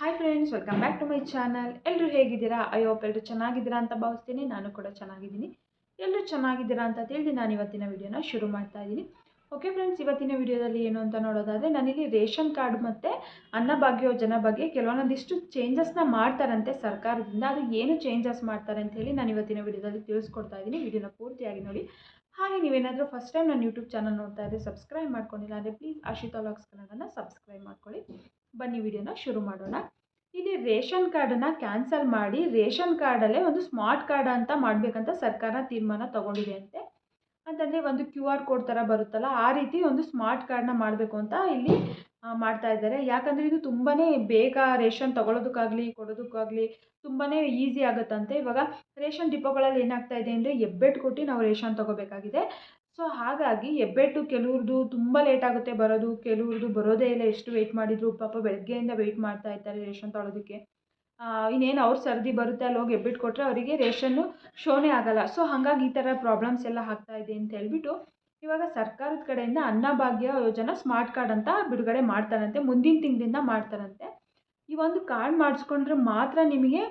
Hi friends welcome back to my channel ಎಲ್ಲರೂ ಹೇಗಿದ್ದೀರಾ? I hope ಎಲ್ಲರೂ ಚೆನ್ನಾಗಿದ್ದೀರಾ ಅಂತ ಭಾವಿಸ್ತೀನಿ. ನಾನು ಕೂಡ ಚೆನ್ನಾಗಿದ್ದೀನಿ. ಎಲ್ಲರೂ ಚೆನ್ನಾಗಿದ್ದೀರಾ ಅಂತ ತಿಳಿದು ನಾನು ಇವತ್ತಿನ ವಿಡಿಯೋನ ಶುರು ಮಾಡ್ತಾ ಇದ್ದೀನಿ. ಓಕೆ ಫ್ರೆಂಡ್ಸ್ ಇವತ್ತಿನ ವಿಡಿಯೋದಲ್ಲಿ ಏನು ಅಂತ ನೋಡೋದಾದರೆ, ನಾನಿಲ್ಲಿ ರೇಷನ್ ಕಾರ್ಡ್ ಮತ್ತು ಅನ್ನಭಾಗ್ಯ ಯೋಜನೆ ಬಗ್ಗೆ ಕೆಲವೊಂದಿಷ್ಟು ಚೇಂಜಸ್ನ ಮಾಡ್ತಾರಂತೆ ಸರ್ಕಾರದಿಂದ. ಅದು ಏನು ಚೇಂಜಸ್ ಮಾಡ್ತಾರೆ ಅಂತ ಹೇಳಿ ನಾನು ಇವತ್ತಿನ ವಿಡಿಯೋದಲ್ಲಿ ತಿಳಿಸ್ಕೊಡ್ತಾ ಇದ್ದೀನಿ. ವಿಡಿಯೋನ ಪೂರ್ತಿಯಾಗಿ ನೋಡಿ. ಹಾಗೆ ನೀವೇನಾದರೂ ಫಸ್ಟ್ ಟೈಮ್ ನಾನು ಯೂಟ್ಯೂಬ್ ಚಾನಲ್ ನೋಡ್ತಾ ಇದ್ದರೆ ಸಬ್ಸ್ಕ್ರೈಬ್ ಮಾಡ್ಕೊಂಡಿಲ್ಲ ಅಂದರೆ ಪ್ಲೀಸ್ ಆಶಿತಾ ವ್ಲಾಗ್ಸ್ ಕನ್ನಡನ ಸಬ್ಸ್ಕ್ರೈಬ್ ಮಾಡ್ಕೊಳ್ಳಿ. ಬನ್ನಿ ವಿಡಿಯೋನ ಶುರು ಮಾಡೋಣ. ಇಲ್ಲಿ ರೇಷನ್ ಕಾರ್ಡನ್ನು ಕ್ಯಾನ್ಸಲ್ ಮಾಡಿ, ರೇಷನ್ ಕಾರ್ಡಲ್ಲೇ ಒಂದು ಸ್ಮಾರ್ಟ್ ಕಾರ್ಡ್ ಅಂತ ಮಾಡಬೇಕಂತ ಸರ್ಕಾರ ತೀರ್ಮಾನ ತಗೊಂಡಿದೆ ಅಂತೆ. ಅಂತಂದರೆ ಒಂದು ಕ್ಯೂ ಆರ್ ಕೋಡ್ ಥರ ಬರುತ್ತಲ್ಲ, ಆ ರೀತಿ ಒಂದು ಸ್ಮಾರ್ಟ್ ಕಾರ್ಡನ್ನ ಮಾಡಬೇಕು ಅಂತ ಇಲ್ಲಿ ಮಾಡ್ತಾ ಇದ್ದಾರೆ. ಯಾಕಂದರೆ ಇದು ತುಂಬಾ ಬೇಗ ರೇಷನ್ ತಗೊಳ್ಳೋದಕ್ಕಾಗಲಿ ಕೊಡೋದಕ್ಕಾಗಲಿ ತುಂಬಾ ಈಸಿ ಆಗುತ್ತಂತೆ. ಇವಾಗ ರೇಷನ್ ಡಿಪೋಗಳಲ್ಲಿ ಏನಾಗ್ತಾ ಇದೆ ಅಂದರೆ ಹೆಬ್ಬೆಟ್ಟು ಕೊಟ್ಟು ನಾವು ರೇಷನ್ ತೊಗೋಬೇಕಾಗಿದೆ. ಸೊ ಹಾಗಾಗಿ ಹೆಬ್ಬೆಟ್ಟು ಕೆಲವ್ರದ್ದು ತುಂಬ ಲೇಟ್ ಆಗುತ್ತೆ ಬರೋದು ಕೆಲವ್ರದ್ದು ಬರೋದೇ ಇಲ್ಲ ಎಷ್ಟು ವೆಯ್ಟ್ ಮಾಡಿದ್ರು, ಪಾಪ ಬೆಳಗ್ಗೆಯಿಂದ ವೆಯ್ಟ್ ಮಾಡ್ತಾ ಇರ್ತಾರೆ ರೇಷನ್ ತೊಗೊಳೋದಕ್ಕೆ ಇನ್ನೇನು ಅವ್ರ ಸರ್ದಿ ಬರುತ್ತೆ ಅಲ್ಲಿ ಹೋಗಿ ಹೆಬ್ಬೆಟ್ಟು ಕೊಟ್ಟರೆ ಅವರಿಗೆ ರೇಷನ್ನು ಶೋನೇ ಆಗಲ್ಲ. ಸೊ ಹಾಗಾಗಿ ಈ ಥರ ಪ್ರಾಬ್ಲಮ್ಸ್ ಎಲ್ಲ ಆಗ್ತಾ ಇದೆ ಅಂತ ಹೇಳ್ಬಿಟ್ಟು, ಇವಾಗ ಸರ್ಕಾರದ ಕಡೆಯಿಂದ ಅನ್ನಭಾಗ್ಯ ಯೋಜನಾ ಸ್ಮಾರ್ಟ್ ಕಾರ್ಡ್ ಅಂತ ಬಿಡುಗಡೆ ಮಾಡ್ತಾರಂತೆ, ಮುಂದಿನ ತಿಂಗಳಿಂದ ಮಾಡ್ತಾರಂತೆ. ಈ ಒಂದು ಕಾರ್ಡ್ ಮಾಡಿಸ್ಕೊಂಡ್ರೆ ಮಾತ್ರ ನಿಮಗೆ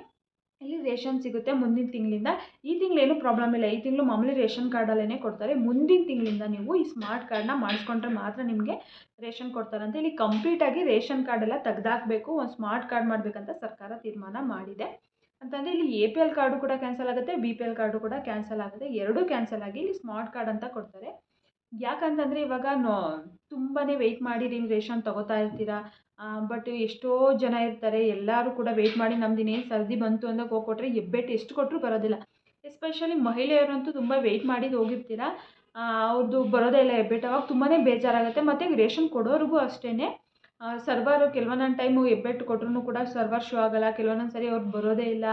ಇಲ್ಲಿ ರೇಷನ್ ಸಿಗುತ್ತೆ ಮುಂದಿನ ತಿಂಗಳಿಂದ. ಈ ತಿಂಗಳೇನು ಪ್ರಾಬ್ಲಮ್ ಇಲ್ಲ. ಈ ತಿಂಗಳು ಮಾಮೂಲಿ ರೇಷನ್ ಕಾರ್ಡಲ್ಲೇ ಕೊಡ್ತಾರೆ. ಮುಂದಿನ ತಿಂಗಳಿಂದ ನೀವು ಈ ಸ್ಮಾರ್ಟ್ ಕಾರ್ಡ್ನ ಮಾಡಿಸ್ಕೊಂಡ್ರೆ ಮಾತ್ರ ನಿಮಗೆ ರೇಷನ್ ಕೊಡ್ತಾರಂತೆ ಇಲ್ಲಿ ಕಂಪ್ಲೀಟಾಗಿ ರೇಷನ್ ಕಾರ್ಡ್ ಎಲ್ಲ ತೆಗ್ದಾಕಬೇಕು. ಒಂದು ಸ್ಮಾರ್ಟ್ ಕಾರ್ಡ್ ಮಾಡಬೇಕಂತ ಸರ್ಕಾರ ತೀರ್ಮಾನ ಮಾಡಿದೆ. ಅಂತಂದರೆ ಇಲ್ಲಿ ಎ ಪಿ ಎಲ್ ಕಾರ್ಡು ಕೂಡ ಕ್ಯಾನ್ಸಲ್ ಆಗುತ್ತೆ ಬಿ ಪಿ ಎಲ್ ಕಾರ್ಡು ಕೂಡ ಕ್ಯಾನ್ಸಲ್ ಆಗುತ್ತೆ. ಎರಡೂ ಕ್ಯಾನ್ಸಲ್ ಆಗಿ ಇಲ್ಲಿ ಸ್ಮಾರ್ಟ್ ಕಾರ್ಡ್ ಅಂತ ಕೊಡ್ತಾರೆ. ಯಾಕಂತಂದರೆ ಇವಾಗ ನೋ ತುಂಬಾ ವೆಯ್ಟ್ ಮಾಡಿ ನೀವು ರೇಷನ್ ತಗೋತಾ ಇರ್ತೀರಾ? ಬಟ್ ಎಷ್ಟೋ ಜನ ಇರ್ತಾರೆ, ಎಲ್ಲರೂ ಕೂಡ ವೆಯ್ಟ್ ಮಾಡಿ ನಮ್ದು ಇನ್ನೇನು ಸರ್ದಿ ಬಂತು ಅಂತ ಹೋಗಿ ಕೊಟ್ಟರೆ ಹೆಬ್ಬೆಟ್ಟು ಎಷ್ಟು ಕೊಟ್ಟರು ಬರೋದಿಲ್ಲ. ಎಸ್ಪೆಷಲಿ ಮಹಿಳೆಯರಂತೂ ತುಂಬ ವೆಯ್ಟ್ ಮಾಡಿ ಹೋಗಿರ್ತೀರಾ? ಅವ್ರದ್ದು ಬರೋದೇ ಇಲ್ಲ ಹೆಬ್ಬೆಟ್ಟು, ಅವಾಗ ತುಂಬಾ ಬೇಜಾರಾಗುತ್ತೆ. ಮತ್ತು ರೇಷನ್ ಕೊಡೋರಿಗೂ ಅಷ್ಟೇ ಸರ್ವರು ಕೆಲವೊಂದೊಂದು ಟೈಮು ಹೆಬ್ಬೆಟ್ಟು ಕೊಟ್ರೂ ಕೂಡ ಸರ್ವರ್ ಶೋ ಆಗೋಲ್ಲ, ಕೆಲವೊಂದೊಂದು ಸರಿ ಅವ್ರು ಬರೋದೇ ಇಲ್ಲ.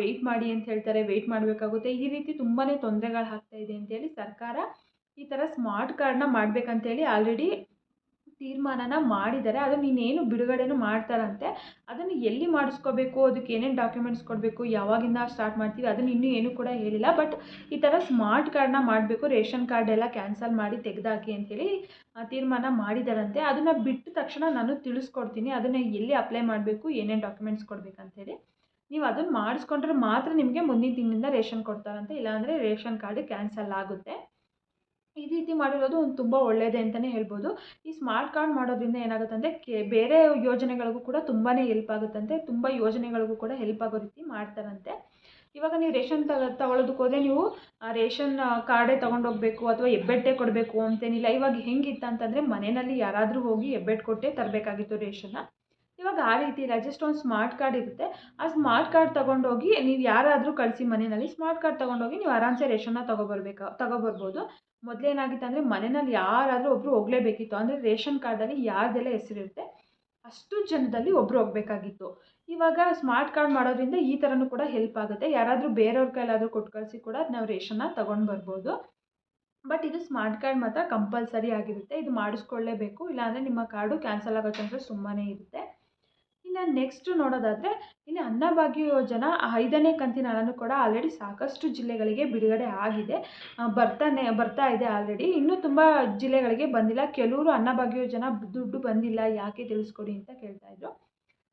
ವೆಯ್ಟ್ ಮಾಡಿ ಅಂತ ಹೇಳ್ತಾರೆ ವೆಯ್ಟ್ ಮಾಡಬೇಕಾಗುತ್ತೆ. ಈ ರೀತಿ ತುಂಬಾ ತೊಂದರೆಗಳು ಆಗ್ತಾಯಿದೆ ಅಂತೇಳಿ ಸರ್ಕಾರ ಈ ಥರ ಸ್ಮಾರ್ಟ್ ಕಾರ್ಡ್ನ ಮಾಡಬೇಕಂತೇಳಿ ಆಲ್ರೆಡಿ ತೀರ್ಮಾನನ ಮಾಡಿದ್ದಾರೆ. ಅದನ್ನು ಇನ್ನೇನು ಬಿಡುಗಡೆನೂ ಮಾಡ್ತಾರಂತೆ. ಅದನ್ನು ಎಲ್ಲಿ ಮಾಡಿಸ್ಕೋಬೇಕು? ಅದಕ್ಕೆ ಏನೇನು ಡಾಕ್ಯುಮೆಂಟ್ಸ್ ಕೊಡಬೇಕು? ಯಾವಾಗಿಂದ ಸ್ಟಾರ್ಟ್ ಮಾಡ್ತೀವಿ? ಅದನ್ನು ಇನ್ನೂ ಏನೂ ಕೂಡ ಹೇಳಿಲ್ಲ. ಬಟ್ ಈ ಥರ ಸ್ಮಾರ್ಟ್ ಕಾರ್ಡನ್ನ ಮಾಡಬೇಕು. ರೇಷನ್ ಕಾರ್ಡ್ ಎಲ್ಲ ಕ್ಯಾನ್ಸಲ್ ಮಾಡಿ ತೆಗೆದಾಕಿ ಅಂಥೇಳಿ ತೀರ್ಮಾನ ಮಾಡಿದಾರಂತೆ. ಅದನ್ನು ಬಿಟ್ಟ ತಕ್ಷಣ ನಾನು ತಿಳಿಸ್ಕೊಡ್ತೀನಿ. ಅದನ್ನು ಎಲ್ಲಿ ಅಪ್ಲೈ ಮಾಡಬೇಕು? ಏನೇನು ಡಾಕ್ಯುಮೆಂಟ್ಸ್ ಕೊಡಬೇಕಂತೇಳಿ. ನೀವು ಅದನ್ನು ಮಾಡಿಸ್ಕೊಂಡ್ರೆ ಮಾತ್ರ ನಿಮಗೆ ಮುಂದಿನ ತಿಂಗಳಿಂದ ರೇಷನ್ ಕೊಡ್ತಾರಂತೆ. ಇಲ್ಲಾಂದರೆ ರೇಷನ್ ಕಾರ್ಡ್ ಕ್ಯಾನ್ಸಲ್ ಆಗುತ್ತೆ. ಈ ರೀತಿ ಮಾಡಿರೋದು ಒಂದು ತುಂಬ ಒಳ್ಳೆಯದೇ ಅಂತಲೇ ಹೇಳ್ಬೋದು. ಈ ಸ್ಮಾರ್ಟ್ ಕಾರ್ಡ್ ಮಾಡೋದ್ರಿಂದ ಏನಾಗುತ್ತಂದರೆ ಕೆ, ಬೇರೆ ಯೋಜನೆಗಳಿಗೂ ಕೂಡ ತುಂಬಾ ಹೆಲ್ಪ್ ಆಗುತ್ತಂತೆ, ತುಂಬ ಯೋಜನೆಗಳಿಗೂ ಕೂಡ ಹೆಲ್ಪ್ ಆಗೋ ರೀತಿ ಮಾಡ್ತಾರಂತೆ. ಇವಾಗ ನೀವು ರೇಷನ್ ತಗ ತಗೊಳ್ಳೋದಕ್ಕೆ ಹೋದರೆ ನೀವು ರೇಷನ್ ಕಾರ್ಡೇ ತೊಗೊಂಡೋಗ್ಬೇಕು ಅಥವಾ ಹೆಬ್ಬೆಟ್ಟೆ ಕೊಡಬೇಕು ಅಂತೇನಿಲ್ಲ. ಇವಾಗ ಹೆಂಗಿತ್ತು ಅಂತಂದರೆ ಮನೆಯಲ್ಲಿ ಯಾರಾದರೂ ಹೋಗಿ ಹೆಬ್ಬೆಟ್ಟು ಕೊಟ್ಟೇ ತರಬೇಕಾಗಿತ್ತು ರೇಷನ್ನ. ಇವಾಗ ಆ ರೀತಿ ಇಲ್ಲ ಜಸ್ಟ್ ಒಂದು ಸ್ಮಾರ್ಟ್ ಕಾರ್ಡ್ ಇರುತ್ತೆ. ಆ ಸ್ಮಾರ್ಟ್ ಕಾರ್ಡ್ ತೊಗೊಂಡೋಗಿ ನೀವು ಯಾರಾದರೂ ಕಳಿಸಿ ಮನೆಯಲ್ಲಿ ಸ್ಮಾರ್ಟ್ ಕಾರ್ಡ್ ತೊಗೊಂಡೋಗಿ ನೀವು ಆರಾಮ್ಸೆ ರೇಷನ್ನ ತೊಗೊಬರ್ಬೇಕು, ತೊಗೊಬರ್ಬೋದು. ಮೊದಲೇನಾಗಿತ್ತು ಅಂದರೆ ಮನೆಯಲ್ಲಿ ಯಾರಾದರೂ ಒಬ್ಬರು ಹೋಗಲೇಬೇಕಿತ್ತು. ಅಂದರೆ ರೇಷನ್ ಕಾರ್ಡಲ್ಲಿ ಯಾರ್ದೆಲ್ಲ ಹೆಸರಿರುತ್ತೆ, ಅಷ್ಟು ಜನದಲ್ಲಿ ಒಬ್ಬರು ಹೋಗಬೇಕಾಗಿತ್ತು. ಇವಾಗ ಸ್ಮಾರ್ಟ್ ಕಾರ್ಡ್ ಮಾಡೋದ್ರಿಂದ ಈ ಥರನೂ ಕೂಡ ಹೆಲ್ಪ್ ಆಗುತ್ತೆ. ಯಾರಾದರೂ ಬೇರೆಯವ್ರ ಕೈಲಾದರೂ ಕೊಟ್ಟು ಕಳಿಸಿ ಕೂಡ ನಾವು ರೇಷನ್ನ ತೊಗೊಂಡು ಬರ್ಬೋದು ಬಟ್ ಇದು ಸ್ಮಾರ್ಟ್ ಕಾರ್ಡ್ ಮಾತ್ರ ಕಂಪಲ್ಸರಿ ಆಗಿರುತ್ತೆ. ಇದು ಮಾಡಿಸ್ಕೊಳ್ಳೇಬೇಕು. ಇಲ್ಲಾಂದರೆ ನಿಮ್ಮ ಕಾರ್ಡು ಕ್ಯಾನ್ಸಲ್ ಆಗೋ ಚಾನ್ಸಸ್ ತುಂಬಾ ಇರುತ್ತೆ. ಇನ್ನು ನೆಕ್ಸ್ಟು ನೋಡೋದಾದರೆ, ಇಲ್ಲಿ ಅನ್ನಭಾಗ್ಯ ಯೋಜನಾ ಐದನೇ ಕಂತಿನ ಹಣನೂ ಕೂಡ ಆಲ್ರೆಡಿ ಸಾಕಷ್ಟು ಜಿಲ್ಲೆಗಳಿಗೆ ಬಿಡುಗಡೆ ಆಗಿದೆ. ಬರ್ತಾನೆ, ಬರ್ತಾ ಇದೆ ಆಲ್ರೆಡಿ ಇನ್ನೂ ತುಂಬ ಜಿಲ್ಲೆಗಳಿಗೆ ಬಂದಿಲ್ಲ. ಕೆಲವರು ಅನ್ನಭಾಗ್ಯ ಯೋಜನಾ ದುಡ್ಡು ಬಂದಿಲ್ಲ, ಯಾಕೆ ತಿಳಿಸ್ಕೊಡಿ ಅಂತ ಕೇಳ್ತಾ ಕೇಳ್ತಾಯಿದ್ರು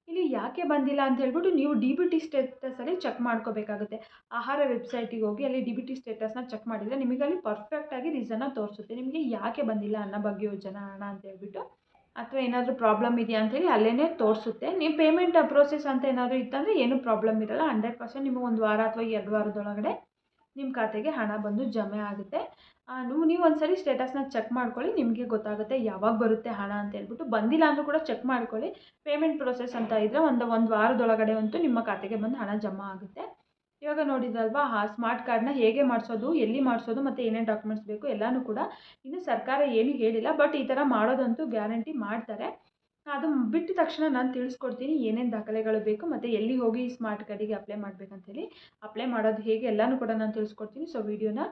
ಇಲ್ಲಿ ಯಾಕೆ ಬಂದಿಲ್ಲ ಅಂತ ಹೇಳ್ಬಿಟ್ಟು ನೀವು ಡಿ ಬಿ ಟಿ ಸ್ಟೇಟಸಲ್ಲಿ ಚೆಕ್ ಮಾಡ್ಕೋಬೇಕಾಗುತ್ತೆ. ಆಹಾರ ವೆಬ್ಸೈಟಿಗೆ ಹೋಗಿ ಅಲ್ಲಿ ಡಿ ಬಿ ಟಿ ಸ್ಟೇಟಸ್ನ ಚೆಕ್ ಮಾಡಿದರೆ ನಿಮಗೆ ಅಲ್ಲಿ ಪರ್ಫೆಕ್ಟಾಗಿ ರೀಸನ್ನ ತೋರಿಸುತ್ತೆ. ನಿಮಗೆ ಯಾಕೆ ಬಂದಿಲ್ಲ ಅನ್ನಭಾಗ್ಯ ಯೋಜನಾ ಹಣ ಅಂತ ಹೇಳ್ಬಿಟ್ಟು. ಅಥವಾ ಏನಾದರೂ ಪ್ರಾಬ್ಲಮ್ ಇದೆಯಾ ಅಂತೇಳಿ ಅಲ್ಲೇ ತೋರಿಸುತ್ತೆ. ನೀವು ಪೇಮೆಂಟ್ ಪ್ರೋಸೆಸ್ ಅಂತ ಏನಾದರೂ ಇತ್ತಂದರೆ ಏನೂ ಪ್ರಾಬ್ಲಮ್ ಇರಲ್ಲ. ಹಂಡ್ರೆಡ್ ಪರ್ಸೆಂಟ್ ನಿಮಗೆ ಒಂದು ವಾರ ಅಥವಾ ಎರಡು ವಾರದೊಳಗಡೆ ನಿಮ್ಮ ಖಾತೆಗೆ ಹಣ ಬಂದು ಜಮೆ ಆಗುತ್ತೆ. ನೀವು ನೀವು ಒಂದು ಸರಿ ಸ್ಟೇಟಸ್ನ ಚೆಕ್ ಮಾಡ್ಕೊಳ್ಳಿ. ನಿಮಗೆ ಗೊತ್ತಾಗುತ್ತೆ ಯಾವಾಗ ಬರುತ್ತೆ ಹಣ ಅಂತ ಹೇಳ್ಬಿಟ್ಟು. ಬಂದಿಲ್ಲ ಅಂದರೂ ಕೂಡ ಚೆಕ್ ಮಾಡ್ಕೊಳ್ಳಿ. ಪೇಮೆಂಟ್ ಪ್ರೋಸೆಸ್ ಅಂತ ಇದ್ದರೆ ಒಂದು ಒಂದು ವಾರದೊಳಗಡೆ ಅಂತೂ ನಿಮ್ಮ ಖಾತೆಗೆ ಬಂದು ಹಣ ಜಮಾ ಆಗುತ್ತೆ. ಇವಾಗ ನೋಡಿದ್ರಲ್ವಾ, ಆ ಸ್ಮಾರ್ಟ್ ಕಾರ್ಡ್ನ ಹೇಗೆ ಮಾಡಿಸೋದು, ಎಲ್ಲಿ ಮಾಡಿಸೋದು ಮತ್ತು ಏನೇನು ಡಾಕ್ಯುಮೆಂಟ್ಸ್ ಬೇಕು ಎಲ್ಲನೂ ಕೂಡ ಇನ್ನು ಸರ್ಕಾರ ಏನು ಹೇಳಿಲ್ಲ ಬಟ್ ಈ ಥರ ಮಾಡೋದಂತೂ ಗ್ಯಾರಂಟಿ ಮಾಡ್ತಾರೆ. ಅದು ಬಿಟ್ಟ ತಕ್ಷಣ ನಾನು ತಿಳಿಸ್ಕೊಡ್ತೀನಿ ಏನೇನು ದಾಖಲೆಗಳು ಬೇಕು ಮತ್ತು ಎಲ್ಲಿ ಹೋಗಿ ಈ ಸ್ಮಾರ್ಟ್ ಕಾರ್ಡಿಗೆ ಅಪ್ಲೈ ಮಾಡಬೇಕಂತೇಳಿ. ಅಪ್ಲೈ ಮಾಡೋದು ಹೇಗೆ ಎಲ್ಲನೂ ಕೂಡ ನಾನು ತಿಳಿಸ್ಕೊಡ್ತೀನಿ. ಸೊ ವಿಡಿಯೋನ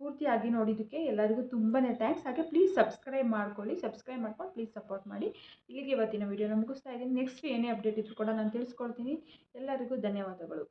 ಪೂರ್ತಿಯಾಗಿ ನೋಡಿದ್ದಕ್ಕೆ ಎಲ್ಲರಿಗೂ ತುಂಬಾ ಥ್ಯಾಂಕ್ಸ್ ಹಾಗೆ ಪ್ಲೀಸ್ ಸಬ್ಸ್ಕ್ರೈಬ್ ಮಾಡ್ಕೊಳ್ಳಿ. ಸಬ್ಸ್ಕ್ರೈಬ್ ಮಾಡ್ಕೊಂಡು ಪ್ಲೀಸ್ ಸಪೋರ್ಟ್ ಮಾಡಿ. ಇಲ್ಲಿಗೆ ಇವತ್ತಿನ ವಿಡಿಯೋನ ಮುಗಿಸ್ತಾ ಇದ್ದೀನಿ. ನೆಕ್ಸ್ಟ್ ಏನೇ ಅಪ್ಡೇಟ್ ಇದ್ರೂ ಕೂಡ ನಾನು ತಿಳಿಸ್ಕೊಡ್ತೀನಿ. ಎಲ್ಲರಿಗೂ ಧನ್ಯವಾದಗಳು.